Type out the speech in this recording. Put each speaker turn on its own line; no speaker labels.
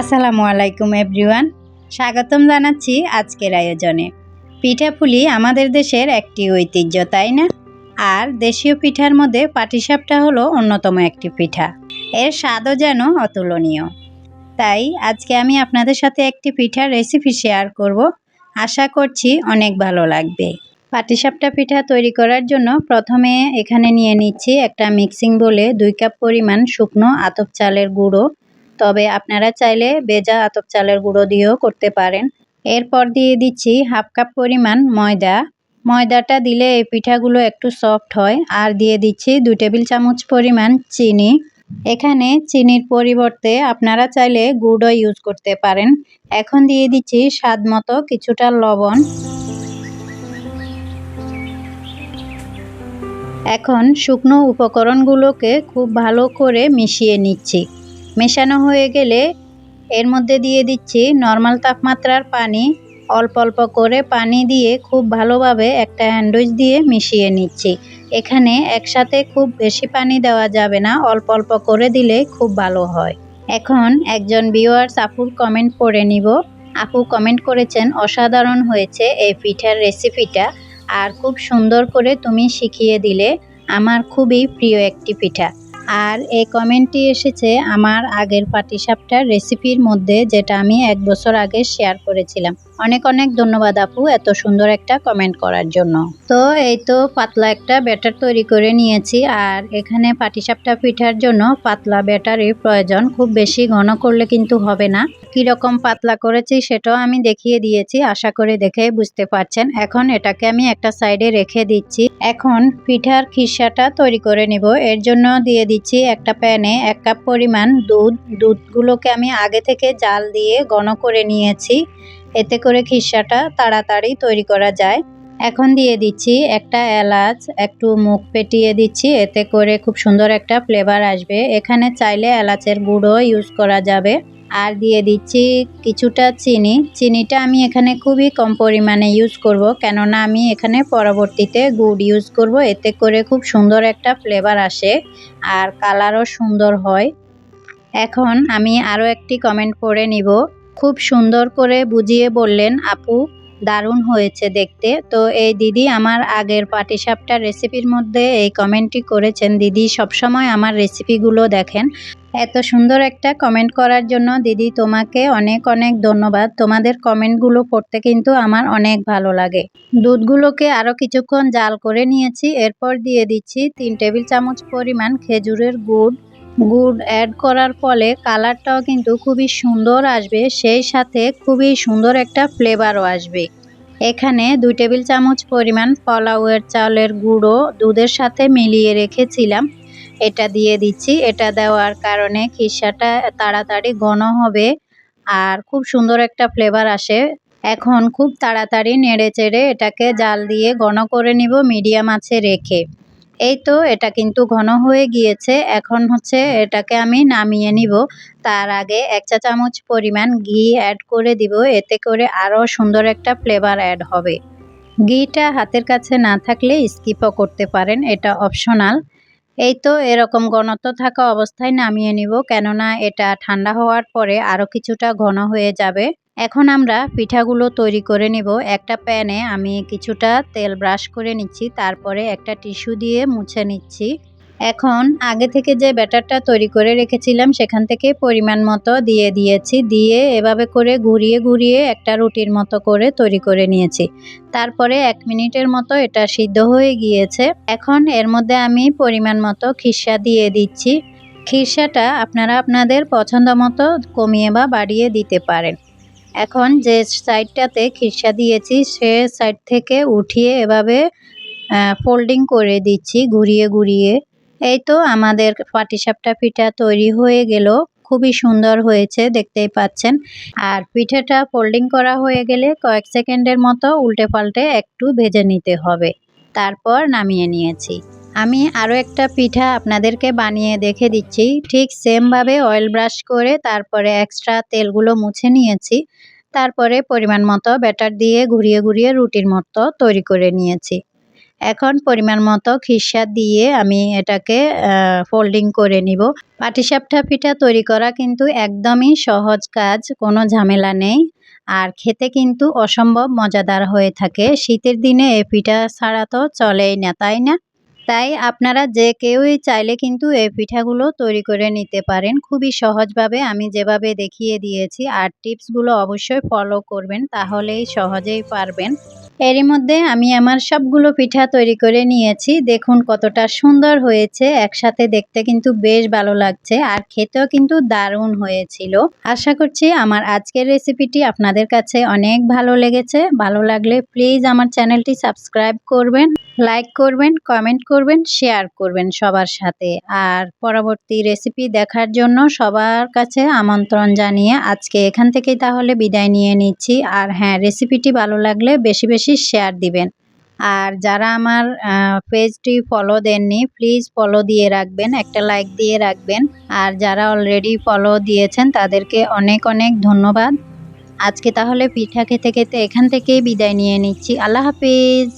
আসসালামু আলাইকুম এভরিওয়ান। স্বাগতম জানাচ্ছি আজকের আয়োজনে। পিঠাপুলি আমাদের দেশের একটি ঐতিহ্য, তাই না? আর দেশীয় পিঠার মধ্যে পাটিসাপটা হলো অন্যতম একটি পিঠা। এর স্বাদও যেন অতুলনীয়। তাই আজকে আমি আপনাদের সাথে একটি পিঠার রেসিপি শেয়ার করব। আশা করছি অনেক ভালো লাগবে। পাটিসাপটা পিঠা তৈরি করার জন্য প্রথমে এখানে নিয়ে নিচ্ছি একটা মিক্সিং বলে দুই কাপ পরিমাণ শুকনো আতপ চালের গুঁড়ো তবে আপনারা চাইলে বেজা আতপ চালের গুঁড়ো দিয়েও করতে পারেন। এরপর দিয়ে দিচ্ছি হাফ কাপ পরিমাণ ময়দা। ময়দাটা দিলে এই পিঠাগুলো একটু সফট হয়। আর দিয়ে দিচ্ছি দুই টেবিল চামচ পরিমাণ চিনি। এখানে চিনির পরিবর্তে আপনারা চাইলে গুড়ও ইউজ করতে পারেন। এখন দিয়ে দিচ্ছি স্বাদ মতো কিছুটা লবণ। এখন শুকনো উপকরণগুলোকে খুব ভালো করে মিশিয়ে নিচ্ছি। মেশানো হয়ে গেলে এর মধ্যে দিয়ে দিচ্ছি নর্মাল তাপমাত্রার পানি। অল্প অল্প করে পানি দিয়ে খুব ভালোভাবে একটা হ্যান্ডউইচ দিয়ে মিশিয়ে নিচ্ছি। এখানে একসাথে খুব বেশি পানি দেওয়া যাবে না, অল্প অল্প করে দিলে খুব ভালো হয়। এখন একজন ভিউয়ার্স আপুর কমেন্ট পড়ে নিব। আপু কমেন্ট করেছেন, অসাধারণ হয়েছে এই পিঠার রেসিপিটা আর খুব সুন্দর করে তুমি শিখিয়ে দিলে। আমার খুবই প্রিয় একটি পিঠা। আর এই কমেন্টটি এসেছে আমার আগের পাটিসাপটার রেসিপির মধ্যে, যেটা আমি এক বছর আগে শেয়ার করেছিলাম। অনেক অনেক ধন্যবাদ আপু এত সুন্দর একটা কমেন্ট করার জন্য। তো এই তো পাতলা একটা ব্যাটার তৈরি করে নিয়েছি আর এখানে পাটিসাপটা পিঠার জন্য পাতলা ব্যাটারই প্রয়োজন খুব বেশি ঘন করলে কিন্তু হবে না। কীরকম পাতলা করেছি সেটাও আমি দেখিয়ে দিয়েছি, আশা করে দেখে বুঝতে পারছেন। এখন এটাকে আমি একটা সাইডে রেখে দিচ্ছি। এখন পিঠার খিসাটা তৈরি করে নিব। এর জন্য দিয়ে দিচ্ছি একটা প্যানে এক কাপ পরিমাণ দুধ। দুধগুলোকে আমি আগে থেকে জাল দিয়ে ঘন করে নিয়েছি। এতে করে খিসাটা তাড়াতাড়ি তৈরি করা যায়। এখন দিয়ে দিচ্ছি একটা এলাচ, একটু মুখ পেটিয়ে দিচ্ছি, এতে করে খুব সুন্দর একটা ফ্লেভার আসবে। এখানে চাইলে এলাচের গুঁড়ো ইউজ করা যাবে। আর দিয়ে দিচ্ছি কিছুটা চিনি। চিনিটা আমি এখানে খুবই কম পরিমাণে ইউজ করব, কেননা আমি এখানে পরবর্তীতে গুড় ইউজ করব। এতে করে খুব সুন্দর একটা ফ্লেভার আসে আর কালারও সুন্দর হয়। এখন আমি আরও একটি কমেন্ট পড়ে নিব। খুব সুন্দর করে বুঝিয়ে বললেন, আপু, দারুণ হয়েছে দেখতে। তো এই দিদি আমার আগের পাটিসাপটার রেসিপির মধ্যে এই কমেন্টটি করেছেন, দিদি সবসময় আমার রেসিপিগুলো দেখেন। এত সুন্দর একটা কমেন্ট করার জন্য দিদি তোমাকে অনেক অনেক ধন্যবাদ। তোমাদের কমেন্টগুলো পড়তে কিন্তু আমার অনেক ভালো লাগে। দুধগুলোকে আরও কিছুক্ষণ জাল করে নিয়েছি, এরপর দিয়ে দিচ্ছি তিন টেবিল চামচ পরিমাণ খেজুরের গুড়। গুড় অ্যাড করার ফলে কালারটাও কিন্তু খুবই সুন্দর আসবে, সেই সাথে খুবই সুন্দর একটা ফ্লেভারও আসবে। এখানে দুই টেবিল চামচ পরিমাণ পলাউয়ের চালের গুঁড়ো দুধের সাথে মিলিয়ে রেখেছিলাম। এটা দিয়ে দিচ্ছি, এটা দেওয়ার কারণে খিসাটা তাড়াতাড়ি ঘন হবে আর খুব সুন্দর একটা ফ্লেভার আসে। এখন খুব তাড়াতাড়ি নেড়ে চেড়ে এটাকে জাল দিয়ে ঘন করে নিব মিডিয়াম আছে রেখে। এই তো, এটা কিন্তু ঘন হয়ে গিয়েছে। এখন হচ্ছে এটাকে আমি নামিয়ে নিব। তার আগে এক চা চামচ পরিমাণ ঘি অ্যাড করে দিব। এতে করে আরও সুন্দর একটা ফ্লেভার অ্যাড হবে। ঘিটা হাতের কাছে না থাকলে স্কিপও করতে পারেন, এটা অপশনাল এই তো, এরকম ঘনত্ব থাকা অবস্থায় নামিয়ে নিব। কেননা এটা ঠান্ডা হওয়ার পরে আরও কিছুটা ঘন হয়ে যাবে। এখন আমরা পিঠাগুলো তৈরি করে নেব। একটা প্যানে আমি কিছুটা তেল ব্রাশ করে নিচ্ছি, তারপরে একটা টিস্যু দিয়ে মুছে নিচ্ছি। এখন আগে থেকে যে ব্যাটারটা তৈরি করে রেখেছিলাম, সেখান থেকে পরিমাণ মতো দিয়ে দিয়েছি। দিয়ে এভাবে করে ঘুরিয়ে ঘুরিয়ে একটা রুটির মতো করে তৈরি করে নিয়েছি। তারপরে এক মিনিটের মতো এটা সিদ্ধ হয়ে গিয়েছে। এখন এর মধ্যে আমি পরিমাণ মতো খিসা দিয়ে দিচ্ছি। খিরসাটা আপনারা আপনাদের পছন্দ মতো কমিয়ে বা বাড়িয়ে দিতে পারেন। এখন যে সাইডটাতে খিরসা দিয়েছি, সে সাইড থেকে উঠিয়ে এভাবে ফোল্ডিং করে দিচ্ছি ঘুরিয়ে ঘুরিয়ে। এই তো আমাদের পাটিসাপটা পিঠা তৈরি হয়ে গেল। খুবই সুন্দর হয়েছে, দেখতেই পাচ্ছেন। আর পিঠাটা ফোল্ডিং করা হয়ে গেলে কয়েক সেকেন্ডের মতো উল্টে পাল্টে একটু ভেজে নিতে হবে। তারপর নামিয়ে নিয়েছি। আমি আরও একটা পিঠা আপনাদেরকে বানিয়ে দেখে দিচ্ছি। ঠিক সেমভাবে অয়েল ব্রাশ করে তারপরে এক্সট্রা তেলগুলো মুছে নিয়েছি। তারপরে পরিমাণ মতো ব্যাটার দিয়ে ঘুরিয়ে ঘুরিয়ে রুটির মতো তৈরি করে নিয়েছি। এখন পরিমাণ মতো খিসা দিয়ে আমি এটাকে ফোল্ডিং করে নিব। পাটিসাপটা পিঠা তৈরি করা কিন্তু একদমই সহজ কাজ, কোনো ঝামেলা নেই। আর খেতে কিন্তু অসম্ভব মজাদার হয়ে থাকে। শীতের দিনে এ পিঠা ছাড়া তো চলেই না, তাই না? তাই আপনারা যে কেউই চাইলে কিন্তু এই পিঠাগুলো তৈরি করে নিতে পারেন। খুবই সহজভাবে আমি যেভাবে দেখিয়ে দিয়েছি, আর টিপসগুলো অবশ্যই ফলো করবেন, তাহলেই সহজেই পারবেন। এরই মধ্যে আমি আমার সবগুলো পিঠা তৈরি করে নিয়েছি। দেখুন কতটা সুন্দর হয়েছে। একসাথে দেখতে কিন্তু বেশ ভালো লাগছে আর খেতেও কিন্তু দারুণ হয়েছিল। আশা করছি আমার আজকের রেসিপিটি আপনাদের কাছে অনেক ভালো লেগেছে। ভালো লাগলে প্লিজ আমার চ্যানেলটি সাবস্ক্রাইব করবেন, লাইক করবেন, কমেন্ট করবেন, শেয়ার করবেন সবার সাথে। আর পরবর্তী রেসিপি দেখার জন্য সবার কাছে আমন্ত্রণ জানিয়ে আজকে এখান থেকেই তাহলে বিদায় নিয়ে নিচ্ছি। আর হ্যাঁ রেসিপিটি ভালো লাগলে বেশি বেশি শেয়ার দিবেন। আর যারা আমার পেজটি ফলো দেননি প্লিজ ফলো দিয়ে রাখবেন, একটা লাইক দিয়ে রাখবেন। আর যারা অলরেডি ফলো দিয়েছেন, তাদেরকে অনেক অনেক ধন্যবাদ। আজকে তাহলে পিঠা খেতে খেতে এখান থেকেই বিদায় নিয়ে নিচ্ছি। আল্লাহ হাফিজ!